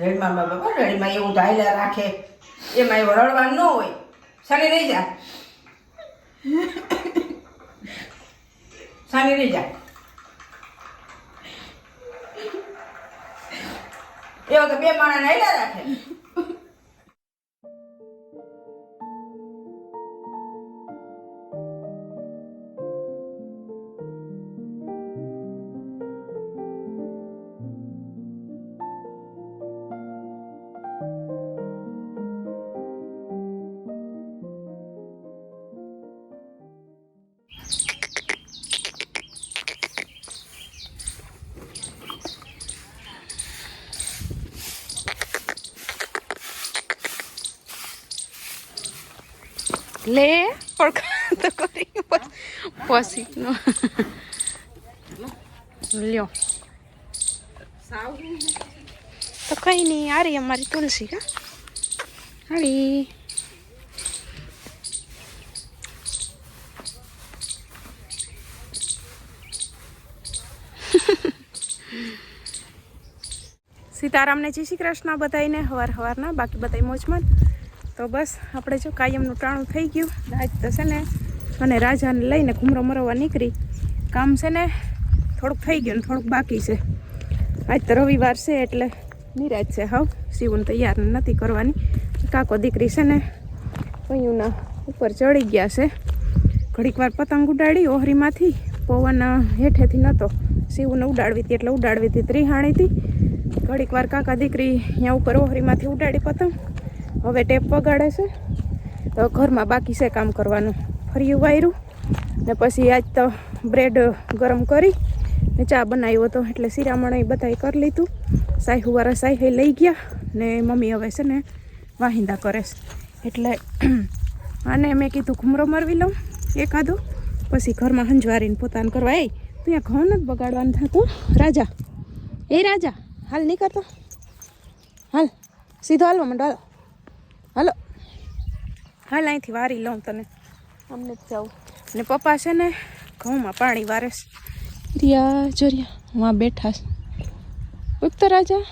રેડમાં બાબા રેડમાં એવું ધાયલા રાખે, એમાં એવું રડવાનું ન હોય. સાની રહી જા. સાની રહી જા. એવા તો બે માણસ નાયલા રાખે. લે ઓળખાણ તો કરી પછી. લ્યો. તો કઈ નહીં આ રહી અમારી તુલસી કા હાડી સીતારામને જય શ્રી કૃષ્ણ બધાઈને હવાર હવારના, બાકી બધાય મોજમાં તો બસ, આપણે જો કાયમનું ટાણું થઈ ગયું. આજ તો છે ને અને રાજાને લઈને ઘૂમરો મરવા નીકળી. કામ છે ને થોડુંક થઈ ગયું ને થોડુંક બાકી છે. આજ તો રવિવાર છે એટલે નિરાજ છે, હાવ. શિવને તૈયાર નથી કરવાની. કાકો દીકરી છે ને અહીંના ઉપર ચડી ગયા છે. ઘડીક વાર પતંગ ઉડાડી, ઓહરીમાંથી પવન હેઠેથી નહોતો શિવને ઉડાડવી હતી એટલે ઉડાડવી હતી, ત્રિહાણી હતી. ઘડીક વાર કાકા દીકરી અહીંયા ઉપર ઓહરીમાંથી ઉડાડી પતંગ. હવે ટેપ વગાડે છે. તો ઘરમાં બાકી છે કામ કરવાનું. ફરી વાયરું ને પછી આજ તો બ્રેડ ગરમ કરી ને ચા બનાવ્યો હતો. એટલે શિરામણ બધાએ કરી લીધું. સાહુ વાળા સાહે લઈ ગયા ને મમ્મી હવે છે ને વાહિંદા કરે છે. એટલે આને મેં કીધું ઘૂમરો મારવી લઉં એકાદો. પછી ઘરમાં હંજવારીને પોતાને કરવા. એ, તું અહીંયા ઘઉં નથી બગાડવાનું થતું? રાજા. એ રાજા, હાલ નહીં કરતો હાલ. સીધો હાલવા માંડો, હાલો. હાલો. હાલ અહીંથી વારી લઉં તને. અમને જ જાઉં અને પપ્પા છે ને ઘઉંમાં પાણી વારે રિયા જોરિયા વાં બેઠા છે. ઉગતો રાજા.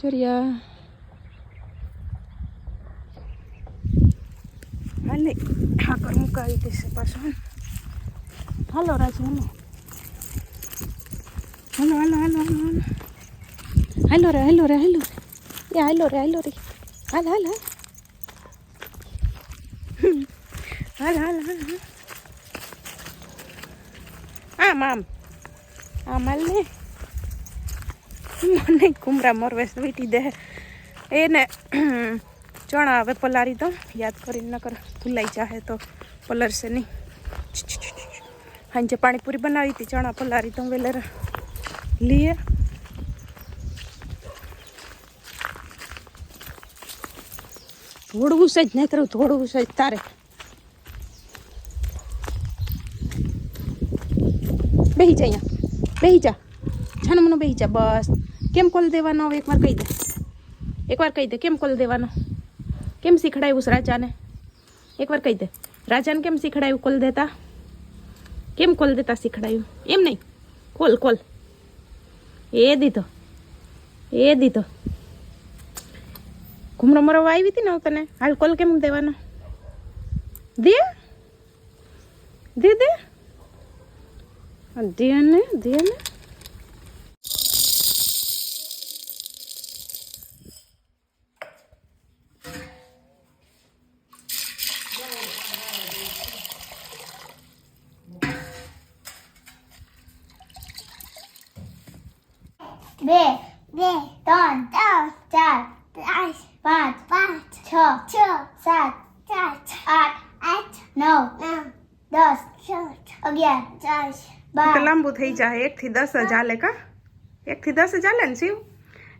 જોરિયા. હાલે ઠાકર મુકાવી દેશે પાછો હાલો. રાજા હાલો હાલો હાલો હાલો હાલો. હાલો રે હાલો રે હાલો રે. એ હાલો રે હાલો રે. હાલ હાલ હાલ. હાલ હાલ હાલ આમ આમ. આમ હાલ ને. મને કુમરા મોરવેસ વીટી દે. એને ચણા હવે પલારી દઉં. યાદ કરીને નકર ભૂલાઈ જાહે તો પલરશે નહીં. સાંજે પાણીપુરી બનાવી હતી, ચણા પલારી દઉં વેલર. લીએ. ધોળવું છે જ નહીં કરું ધોળવું છે જ તારે. બેહી જા અહીંયા. બેહી જા. છાનો મનો બેહી જા, બસ. કેમ કોલ દેવાનો? હવે એકવાર કહી દે. એકવાર કહી દે, કેમ કોલ દેવાનો? કેમ શીખડાવ્યું રાજાને? એકવાર કહી દે. રાજાને કેમ શીખડાયું કોલ દેતા? કેમ કોલ દેતા શીખડાયું? એમ નહીં. Call call. એ દીધો. એ દીધો. ઘૂમરો મરવા આવી હતી ને હું તને હાલ કોલ કેમ દેવાનો દે દે દે દે ને દે ને બે બે ત્રણ ત્રણ ચાર પાંચ પાંચ પાંચ છ છ સાત સાત આઠ આઠ નવ નવ દસ અગિયાર ચાર તો બાર લાંબુ થઈ જાય એકથી દસ જ હાલે કા? એકથી દસ જ હાલે ને શિવ?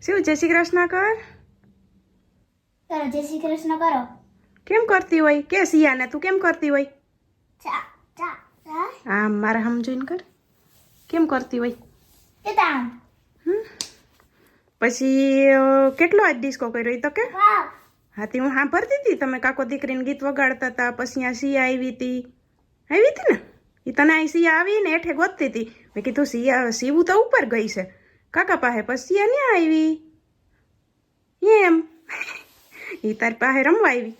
શિવ જય શ્રી કૃષ્ણ કર. કરો જય શ્રી કૃષ્ણ કરો. કેમ કરતી હોય? કે સિયાને તું કેમ કરતી હોય? આમ મારા હમ જોઈને કર. કેમ કરતી હોય? પછી કેટલો આજ ડિસ્કો કર્યો એ તો કે? હા હાથી હું સાંભળતી હતી તમે કાકો દીકરીને ગીત વગાડતા હતા પછી આ સિયા આવી હતી આવી હતી ને? એ તને અહીં સિયા આવીને હેઠે ગોતતી હતી મેં કીધું, સિયા સીવું તો ઉપર ગઈ છે. કાકા પાસે પછી સિયા ન્યા આવી એમ. એ તારી પાસે રમવા આવી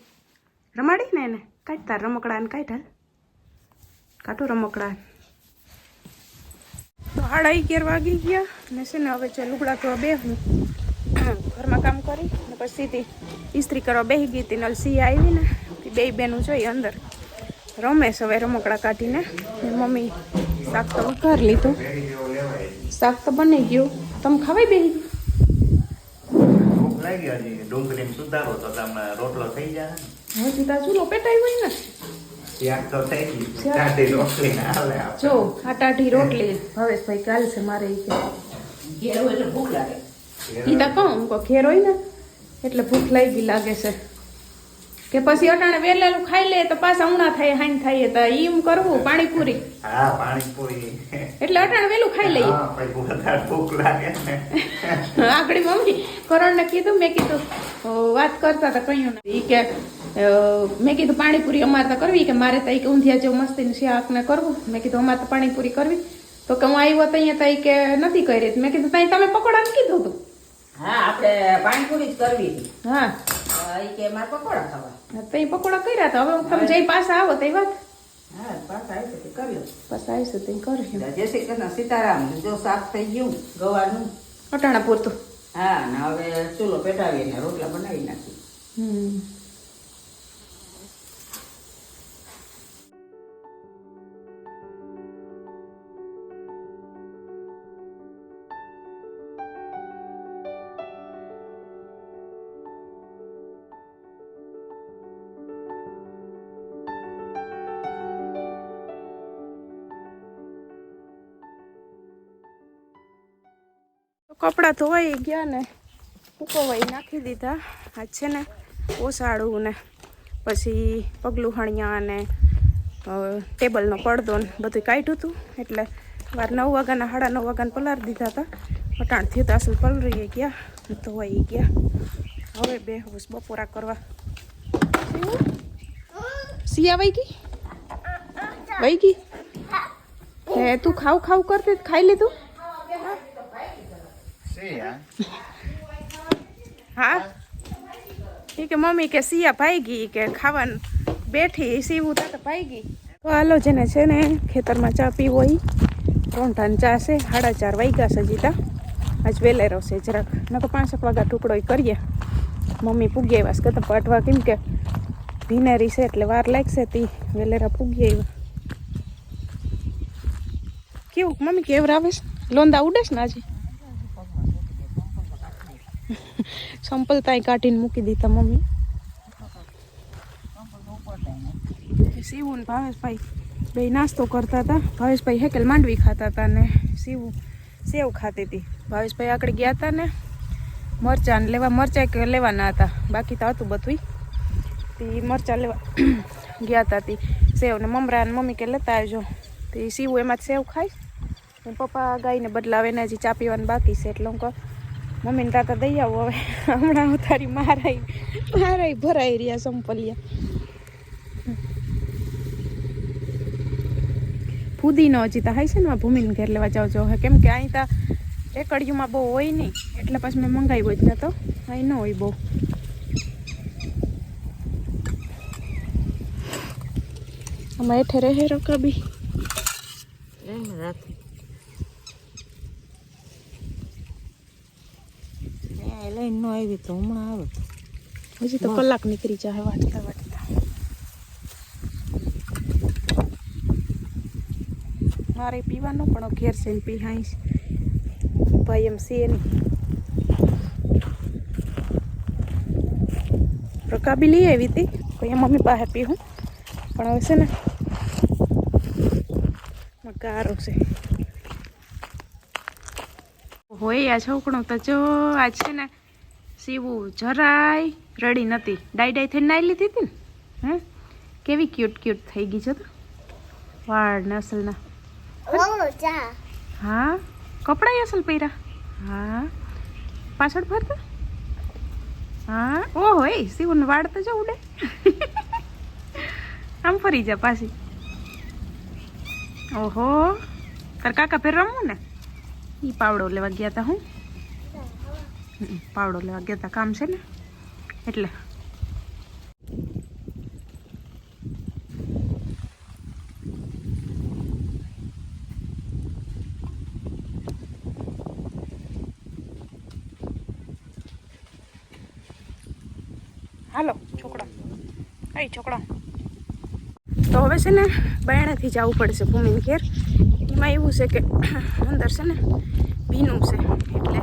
રમાડી ને એને? કાઢ રમકડા ને કાઢ હાલ. કાઢો રમકડા તો સાડા અગિયાર વાગી ગયા ને છે ને હવે જો લુગડા ધોવા બેહું. ઘરમાં કામ કરી ને પછી સીધી ઇસ્ત્રી કરવા બેસી ગઈ હતી નલ સી આવી ને. બે બેનું જોઈ અંદર. રમેશ હવે રમકડા કાઢીને મમ્મી શાક તો વઘાર લીધું. શાક તો બની ગયું. તમે ખાવાય તમે રોટલો થઈ જાય. હજી તા ચૂલો પેટાઈ હોય ને. જો આટાઢી રોટલી ભવેશભાઈ કાલ છે મારે ઘેર ઈ તા કહું ઘેર હોય ને એટલે ભૂખ લાગી લાગે છે. કે પછી અટાણે વેલેલું ખાઈ લે તો પાછા ઉણા થાય હાઈન થાય તો ઈમ કરવું પાણીપુરી. હા પાણીપુરી. એટલે અટાણે વેલું ખાઈ લઈએ. હા પછી વધારે ભૂખ લાગે ને. આગળ કરણ કરણને કીધું મેં કીધું વાત કરતા હતા કહ્યું ને ઈ કે મેં કીધું પાણીપુરી અમારે તો કરવી કે મારે તો કે ઊંધિયા જેવું મસ્તીનું શાક ને કરવું. મેં કીધું અમારે તો પાણીપુરી કરવી. તો કે હું આવ્યો તો અહીંયા તઈ કે નથી કરી મેં કીધું ત્યાં તમે પકોડા કીધું હતું. હા આપણે પાણીપુરી જ કરવી. હતી હા. ઈ કે મારે પકોડા ખાવા. તો એ પકોડા કર્યા તો હવે તમે જઈ પાછા આવો તો વાત. હા પાછા આવી તો કર્યો. પાછા આવીશું તો કર્યું જય શ્રી કૃષ્ણ સીતારામ જો શાક થઈ ગયું ગવારનું. અટાણા પૂરતું. હા ને હવે ચૂલો પેટાવીને રોટલા બનાવી નાખી હમ. કપડાં ધોવાઈ ગયા ને સુકવાઈ નાખી દીધા. આ છે ને ઓસાડું ને પછી પગલું હણિયા ને ટેબલનો પડદો ને બધું કાઢ્યું હતું. એટલે વાર નવ વાગ્યાના, સાડા નવ વાગ્યાને પલાર દીધા હતા. અટાણ થયું તાસુ પલરી ગયા, ધોવાઈ ગયા. હવે બે હોસ બપોરા કરવા. સિયા વહી ગઈ? વહી ગઈ? હે, તું ખાવ ખાવ કરતી, ખાઈ લીધું. હા? એ કે મમ્મી કે સિયા ભાઈ ગઈ કે ખાવાનું બેઠી સીવું તા ભાઈ ગઈ તો હાલો જેને છે ને ખેતરમાં ચા પીવો ઈ રોંઢાને ચા છે, સાડા ચાર વાગ્યા છે જીતા આજ વેલેરો છે જરાક. નકો પાંચેક વાગ્યા ટુકડો કરીએ. મમ્મી પૂગી આવ્યા છે. કતા પાટવા કેમ કે ભીનેરી છે એટલે વાર લાગશે તી. વેલેરા પૂગી આવ્યા કેવું? મમ્મી કેવર આવે છે? લોંદા ઉડે છે ને આજે? સંપલ તાઈ કાઢીને મૂકી દીધા મમ્મી. શિવું ને ભાવેશભાઈ બે નાસ્તો કરતા હતા. ભાવેશભાઈ હેકેલ માંડવી ખાતા હતા ને શિવું સેવ ખાતી હતી. ભાવેશભાઈ આગળ ગયા હતા ને, મરચાં લેવા, મરચાં લેવાના હતા. બાકી તો હતું બધું તે મરચાં લેવા ગયા હતા તી સેવ ને મમરા ને મમ્મી કે લેતા આવજો. તે શિવું એમાં સેવ ખાઈશ પપ્પા ગાઈને બદલાવે ને હજી ચા પીવાનું બાકી છે એટલે હું કહું મમ્મીને તાતા દઈ આવો હવે. હમણાં તારી મારાય મારાય ભરાઈ રહ્યા સંપલિયા. ફૂદીનો હજી તો હાઈ છે ને ભૂમિને ઘેર લેવા જાવ જો કેમ કે અહીં તા એકડિયુંમાં બહુ હોય નહીં, એટલે પછી મેં મંગાવ્યો જ તો અહીં ન હોય બહુ. આમાં એઠે રહે રકાબી. લઈને નો આવી તો હમણાં આવે. હજી તો કલાક નીકળી જાય વાંચતા વાંચતા મારે પીવાનો પણ ઘેર છે ને પી હાઈશ ભાઈ એમ છે નહીં રકાબી લઈ આવી હતી કોઈ મમ્મી પાસે પીવું પણ હવે છે ને ગારો છે. હોય આ છોકણું તો જો આ છે ને સીવું જરાય રડી નથી ડાઈ ડાઈ થઈને નાઈ લીધી હતી ને. હે? કેવી ક્યુટ ક્યુટ થઈ ગઈ છે તો. વાળ ને અસલના. હા? કપડાય અસલ પહેર્યા? હા. પાછળ ફરતા? હા? ઓ હોય સીવું વાળ તો જો ઉડે. આમ ફરી જા પાછી. ઓહો. તાર કાકા ફેર રમવું ને? એ પાવડો લેવા ગયા હતા હું. પાવડો લેવા ગયા હતા કામ છે ને? એટલે. હાલો, છોકરા. કઈ છોકરા. તો હવે છે ને બાયણાથી જવું પડશે ભૂમિને ઘેર. એમાં એવું છે કે અંદર છે ને ભીનું છે એટલે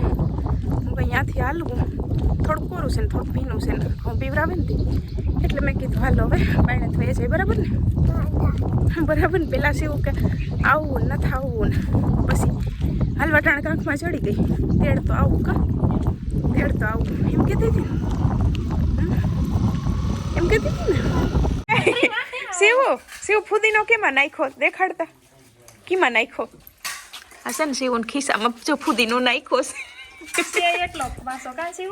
હું અહીંયાથી હાલવું થોડુંક કોરું છે ને થોડુંક ભીનું છે ને હું પીવરાવે ને એટલે મેં કીધું હાલો હવે બાયણે થઈ જાય બરાબર ને? બરાબર ને પહેલાં શું કે આવવું ને નથી આવવું ને પછી હાલવા ટાણ કાંખમાં ચડી ગઈ. તેડ તો આવું કા? તેડ તો આવું. એમ કહેતી હતી એમ કહેતી હતી ને? શિવ શિવ ફુદીનો કેમાં નાખ્યો? દેખાડતા. કેમાં નાખ્યો? આ છે ને શિવન ખિસ્સામાં જો ફુદીનો નાખ્યો છે. એટલો વાસો. કાં છે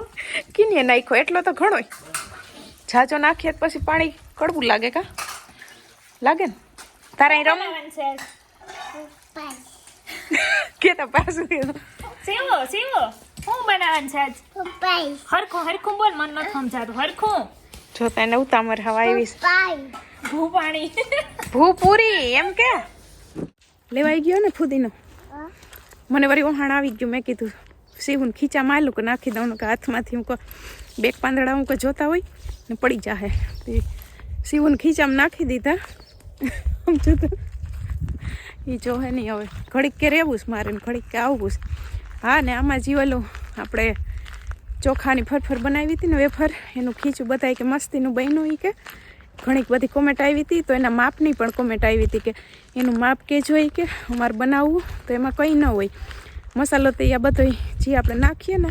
કિને નાખ્યો. એટલો તો ઘણોય જાજો નાખીએ પછી પાણી કડવું લાગે કા? લાગે ને? તારે અહીં રમવાનું છે કેતા પાછું સેવો સેવો હું બનાવવાનું છે હરખું હરખું બોલ મન નથી સમજાતું. હરખું. જોતા એને ઉતામર હવા આવી છે. ભૂ પાણી. ભૂ પૂરી એમ કે? લેવાઈ ગયો ને ફૂદીનો. મને વળી વહાણ આવી ગયું મેં કીધું શિવન ખીચા માલું કે નાખી દઉં કે હાથમાંથી હું બેક પાંદડા હું કે જોતા હોય ને પડી જાહે. તે શિવન ખીચામાં નાખી દીધા. આમ જોતા. એ જોહે નહીં હવે. ઘડીક કે રહેવું છે મારે ને ઘડીક કે આવવું છે. હા ને આમાં જીવેલું આપણે ચોખાની ફરફર બનાવી હતી ને વેફર એનું ખીચું બતાય કે મસ્તીનું બન્યું એ કે. ઘણીક બધી કોમેન્ટ આવી હતી તો એના માપની પણ કોમેન્ટ આવી હતી કે એનું માપ કે જોઈ કે અમારે બનાવવું તો એમાં કંઈ ન હોય. મસાલો તો આ બધો જે આપણે નાખીએ ને,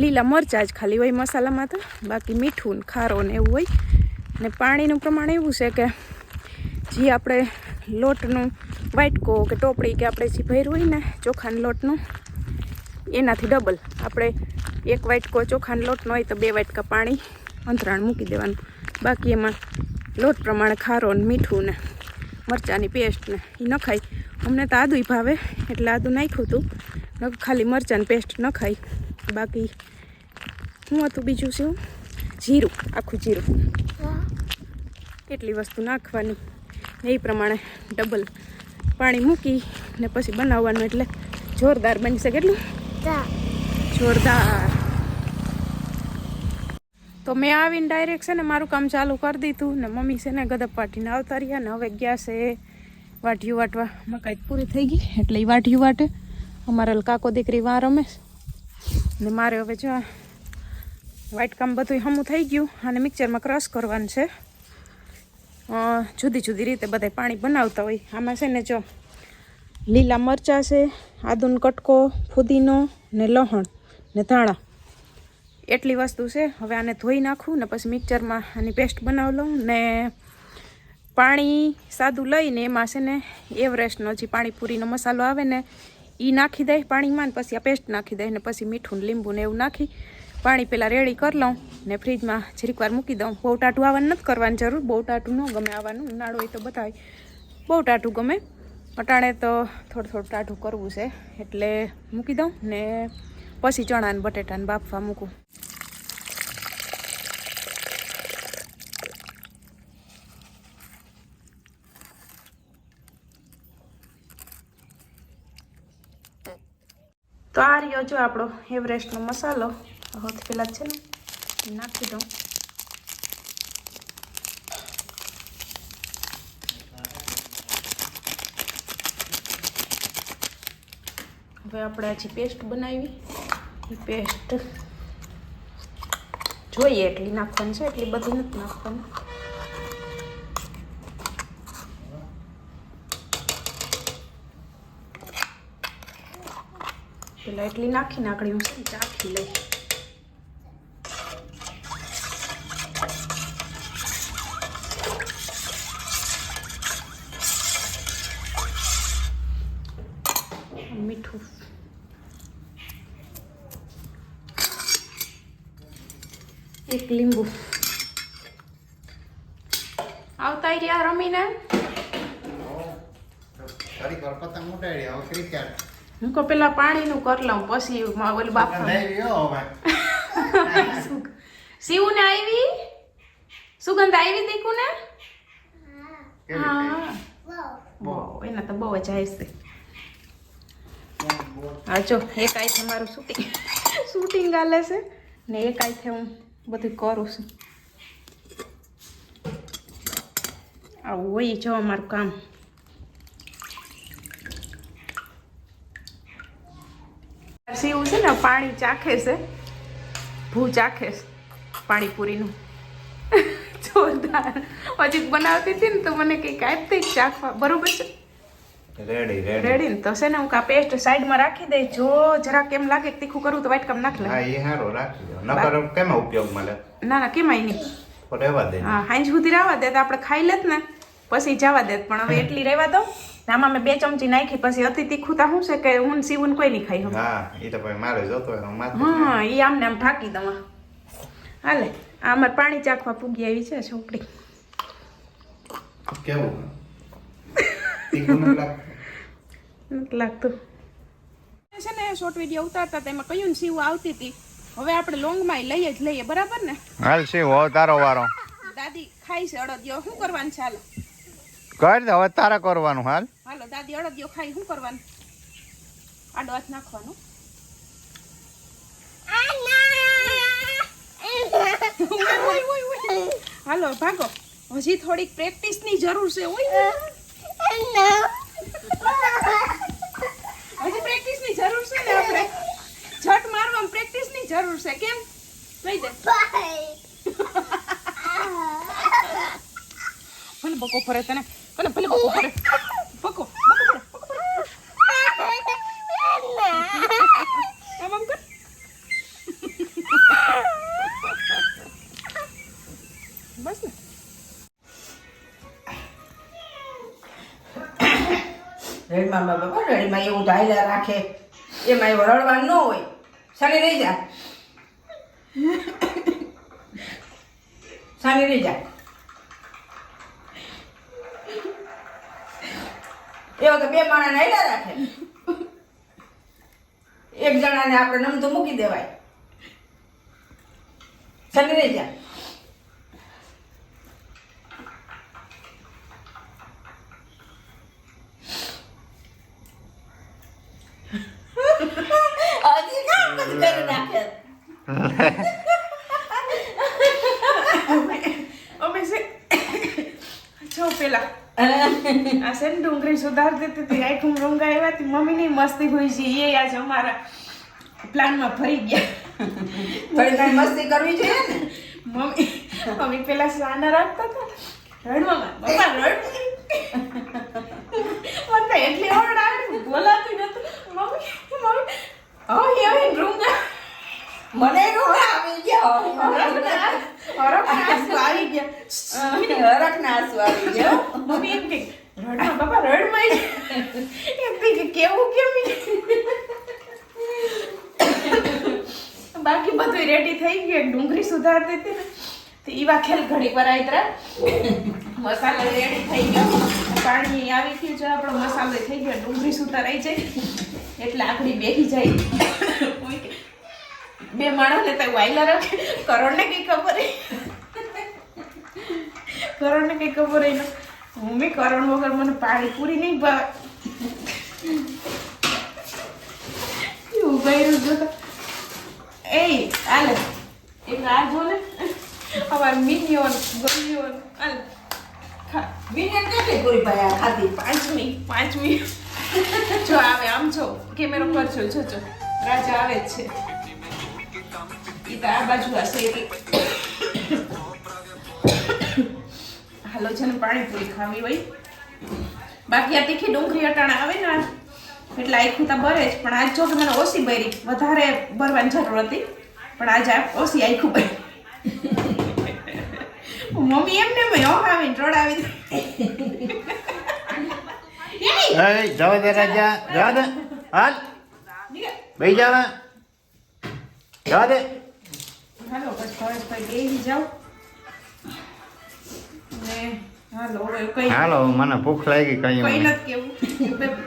લીલા મરચાં જ ખાલી હોય મસાલામાં તો. બાકી મીઠું ને ખારો ને એવું હોય. ને પાણીનું પ્રમાણ એવું છે કે જે આપણે લોટનું વાટકો કે ટોપડી કે આપણે જે ભર્યું હોય ને ચોખાના લોટનું, એનાથી ડબલ આપણે એક વાટકો ચોખાના લોટનો હોય તો બે વાટકા પાણી અંતરાણ મૂકી દેવાનું. બાકી એમાં લોટ પ્રમાણે ખારો ને મીઠું ને મરચાંની પેસ્ટને એ નખાય. અમને તો આદુય ભાવે એટલે આદું નાખ્યું હતું ખાલી મરચાંની પેસ્ટ નખાય. બાકી શું હતું બીજું શું? જીરું આખું જીરું. કેટલી વસ્તુ નાખવાની? એ પ્રમાણે ડબલ પાણી મૂકી ને પછી બનાવવાનું એટલે જોરદાર બનશે કેટલું? જોરદાર. તો મેં આવીને ડાયરેક્ટ છે ને મારું કામ ચાલુ કરી દીધું ને મમ્મી છે ને ગદપ પાટીને આવતા રહ્યા ને હવે ગયા છે વાઢિયું વાટવા. મકાઈ પૂરી થઈ ગઈ, એટલે એ વાઢિયું વાટે. અમારા કાકો દીકરી વા રમે ને મારે હવે જો વાઇટ કામ બધું હમું થઈ ગયું અને મિક્સરમાં ક્રશ કરવાનું છે. જુદી જુદી રીતે બધા પાણી બનાવતા હોય. આમાં છે ને જો લીલા મરચાં છે, આદુનો કટકો, ફુદીનો ને લહણ ને ધાણા. એટલી વસ્તુ છે. હવે આને ધોઈ નાખું ને પછી મિક્સરમાં આની પેસ્ટ બનાવી લઉં ને પાણી સાદું લઈને એમાં છે ને એવરેસ્ટનો જે પાણીપુરીનો મસાલો આવે ને એ નાખી દે પાણીમાં ને પછી આ પેસ્ટ નાખી દઈ ને પછી મીઠું લીંબુ ને એવું નાખી પાણી પહેલાં રેડી કરી લઉં ને ફ્રીજમાં જરીક વાર મૂકી દઉં. બહુ ટાટું આવવાનું નથી કરવાની જરૂર, બહુ ટાટું ન ગમે આવવાનું. ઉનાળો હોય તો બતાવે બહુ ટાટું ગમે. અટાણે તો થોડું થોડું ટાઢું કરવું છે એટલે મૂકી દઉં ને પછી ચણા ને બટેટાને બાફવા મૂકું. તો આ રહ્યો જો આપણો એવરેસ્ટનો મસાલો. સૌથી પહેલાં છે ને, નાખી દઉં. હવે આપણે આજે પેસ્ટ બનાવી પેસ્ટ. જોઈએ, એટલી નાખવાની છે, એટલી બધી નથી નાખવાની. પેલા એટલી નાખીને આગળ હું ચાખી લઈ મીઠું એક લીંબુ. આવતા રહ્યા રમીને? હું કહું પેલા પાણીનું કર લઉં પછી ઓલી બાપા સીવું ને આવી? સુગંધ આવી દીકુ ને એના તો બહુ જ આવીશ. છે હા જો એક આઈથે મારું શૂટિંગ શૂટિંગ હાલે છે. ને એક આઈથે હું બધું કરું છું. આવું હોય જો અમારું કામ. સીવું છે ને, પાણી ચાખે છે. ભૂ ચાખે છે, પાણીપુરીનું. જોરદાર. હજી બનાવતી હતી ને તો મને કંઈક આપતી ચાખવા. બરોબર છે? રેડી રેડી રેડી તો છે ને હું કા પેસ્ટ સાઈડમાં રાખી દઈ જો જરાક એમ લાગે કે તીખું કરું તો વાટકામ નાખ હા એ હારો રાખી દો. નકર કેમ ઉપયોગ મળે? ના ના કેમાય નહીં. તો રહેવા દે. હા હાંજ સુધી રહેવા દે તો આપણે ખાઈ લેત ને. પછી જવા દે પણ હવે એટલી રહેવા દો. આમાં મેં બે ચમચી નાખી પછી અતિ તીખું તા શું છે કે હું સીવું કોઈ નહીં ખાઈ હા. એ તો ભાઈ મારે જોતો હું માથે હા એ આમને આમ ઢાંકી દઉં હાલે આ અમારે પાણી ચાખવા પૂગી આવી છે છોકરી. કેવું? લાગતું છે ને શોર્ટ વીડિયો ઉતારતા હતા એમાં કયું સીવ આવતી હતી. હવે આપણે લોંગમાં લઈએ જ લઈએ બરાબર ને? હાલ સીવ હવે તારો વારો. દાદી ખાઈ છે અડદિયો. શું કરવાનું છે હાલો? કર દે હવે તારે કરવાનું હાલ. હાલો દાદી અડદિયો ખાઈ શું કરવાનું? આડો હાથ નાખવાનું. હાલો ભાગો. હજી થોડીક પ્રેક્ટિસની જરૂર છે ઓય હજી પ્રેક્ટિસની જરૂર છે ને આપણે? ઝટ મારવામાં પ્રેક્ટિસની જરૂર છે. કેમ? લઈ દે ભલે બકો ફરે તને. ભલે બકો ફરે. બકો. રેડમાં બાબા રડીમાં એવું હાલ્યા રાખે. એમાં એવું રડવાનું ન હોય. સાને રહી જા. સાને રહી જા. એવો તો બે માણસને હાલ્યા રાખે. એક જણાને આપણે નમતું મૂકી દેવાય. સાની રહી જા હજી કામ બધું કરી નાખે અમે છે જો પેલા આ છે ને ડુંગળી સુધારતી હતી. તે આખું રૂંગા આવ્યા હતી. મમ્મીની મસ્તી હોય છે. એ આજે અમારા પ્લાનમાં ફરી ગયા. થોડી ઘણી મસ્તી કરવી જોઈએ ને. મમ્મી મમ્મી પેલા સાના રાખતા હતા. રડવામાં. મમ્મા રડ. મને એટલી ઓરડ આવી બોલાતી નતું મમ્મી મમ્મી હવે હવે રૂંગા. મને ડુંગા આવી ગયો. હરખના આંસુ આવી ગયા. હરખના આંસુ આવી ગયો. મમ્મી એમ કે રડમાં? બાપા રડમાં એમ કઈ કે કેવું કેમ બાકી બધું રેડી થઈ ગયું ડુંગળી સુધારતી હતી ને. તો ઈવા ખેલ ઘડી પર આવી મસાલો રેડી થઈ ગયો. પાણી આવી ગયું છે આપણો મસાલો થઈ ગયો ડુંગળી સુધારાઈ જાય. એટલે આખડી બેસી જાય. બે કે, બે માણસને તો વાયલા રાખે. કરોડને કઈ ખબર કરોડને કઈ ખબર હે મમ્મી કરણ વગર મને પાણી પૂરી નહીં ભાવે. એવું કર્યું જો એ આલે એક આ જો ને. અમાર મિનિયોન ગમિયોન આલે ખા વિનિયન કેટલી પૂરી ભાઈ ખાધી? પાંચમી. પાંચમી. જો આવે આમ છો કેમેરો પર છો જો જો. રાજા આવે જ છે. એ તો આ બાજુ હશે એટલે હાલો છે ને પાણીપુરી ખાવી હોય. બાકી આ તીખી ડુંગળી અટાણા આવે ને એટલે આખું તો ભરે જ. પણ આજ જો કે મને ઓછી ભરી. વધારે ભરવાની જરૂર હતી. પણ આજ આ ઓછી આખું ભરી. મમ્મી એમ ને મેં આવીને રડાવી. એ જવા દે રાજા. જવા દે. હાલ. બેસી જાવ. જવા દે. હાલો પરેશભાઈ બેસી જાઓ. ને હાલો હવે કઈ હાલો મને ભૂખ લાગી કઈ કઈ નથી કેવું.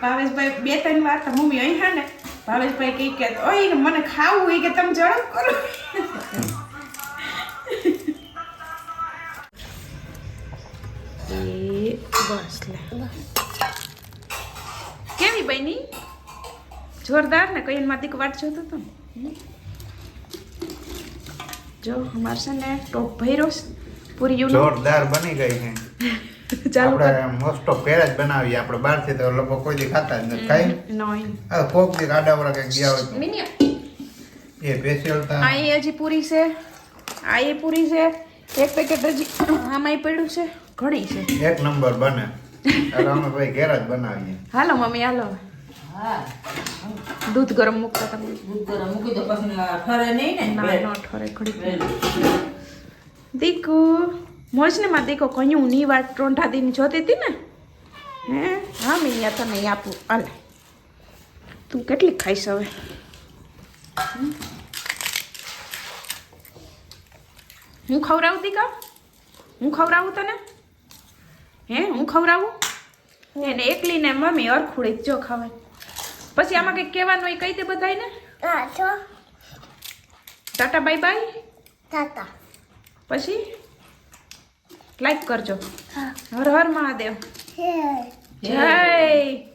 ભાવેશભાઈ બે ત્રણ વાર તો મમ્મી અહીં હા ને ભાવેશભાઈ કઈ કે ઓય મને ખાવું હોય કે તમે ઝડપ કરો. એ બસ લે. કેવી બની? જોરદાર ને કઈ માં દીક વાટ જોતો તો. જો અમાર છે ને ટોપ ભર્યો છે. પૂરી યુનો. જોરદાર બની ગઈ છે. ચાલુ આપણે મોસ્ટ ઓફ પેરા જ બનાવીએ. આપણે બહારથી તો લોકો કોઈ દી ખાતા જ નથી. ખાઈ નોઈ આ કોક દી આડાવડા કંઈક ગયા હોય તો. મિનિયમ એ સ્પેશિયલ તા આ એ હજી પૂરી છે. આ એ પૂરી છે. એક પેકેટ હજી આમાંય પડ્યું છે. ઘણી છે. એક નંબર બને. એટલે અમે ભાઈ ઘેર જ બનાવીએ. હાલો મમ્મી હાલો. હા. દૂધ ગરમ મૂકતા તમે. દૂધ ગરમ મૂકી દો પછી ફરે નહીં ને. ના. નો ઠરે ઘડી. દીકુ મોજને માં દીકો કયું ની વાત ટ્રોંઢા દીની જોતી હતી ને? હે? હા મિનિયા તને આપું. હાલે. તું કેટલી ખાઈશ હવે? હું ખવડાવું દીકા? હું ખવડાવું તને? હે હું ખવડાવું? એને એકલીને મમ્મી અરખુડી જ ખાવાય. પછી આમાં કંઈક કહેવાનું હોય કહી દે બધાયને? હા ટાટા બાય બાય? તાતા. પછી લાઈક કરજો. હર હર મહાદેવ. જય.